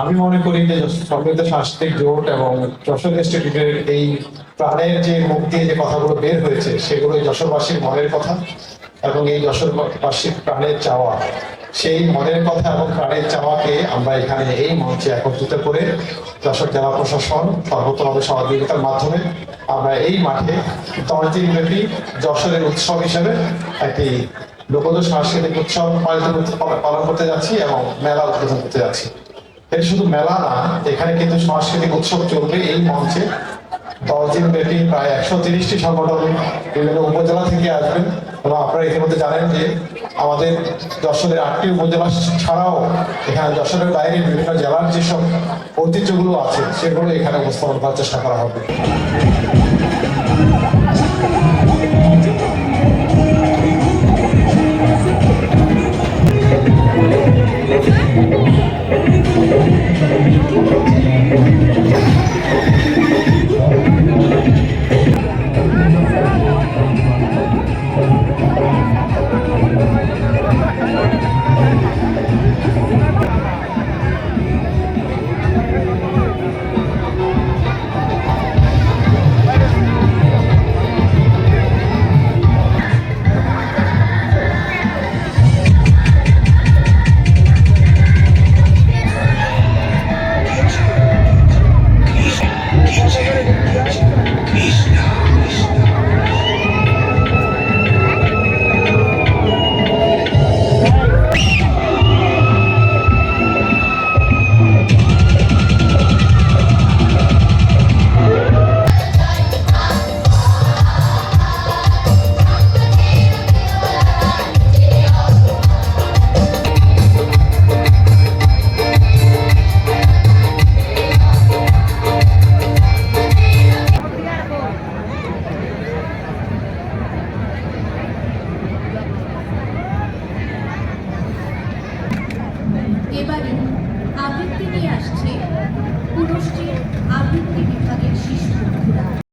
আমি মনে করি যে সমৃদ্ধ সাংস্কৃতিক জোট এবং যশোর ইনস্টিটিউটের এই প্রাণের যে মুখ দিয়ে যে কথাগুলো বের হয়েছে, সেগুলো যশোরবাসীর মনের কথা এবং এই যশোরবাসীর প্রাণের চাওয়া। সেই মনের কথা এবং প্রাণের চাওয়াকে আমরা এখানে এই মঞ্চে একত্রিত করে যশোর জেলা প্রশাসন সর্বতভাবে সহযোগিতার মাধ্যমে আমরা এই মাঠে দশ দিন ব্যাপী যশোরের উৎসব হিসেবে একটি লোকজ সাংস্কৃতিক উৎসব পালন করতে যাচ্ছি এবং মেলা উদ্বোধন করতে যাচ্ছি। এটা শুধু মেলা না, এখানে কিন্তু সাংস্কৃতিক উৎসব চলবে এই মঞ্চে। দশ দিন ব্যাপী প্রায় একশো তিরিশটি সংগঠন বিভিন্ন উপজেলা থেকে আসবেন। এবং আপনারা ইতিমধ্যে জানেন যে আমাদের যশোরের আটটি উপজেলা ছাড়াও এখানে যশোরের বাইরে বিভিন্ন জেলার যেসব ঐতিহ্যগুলো আছে, সেগুলো এখানে উপস্থাপন করার চেষ্টা করা হবে। Thank you. সমষ্টির আবৃত্তি বিভাগের শিশু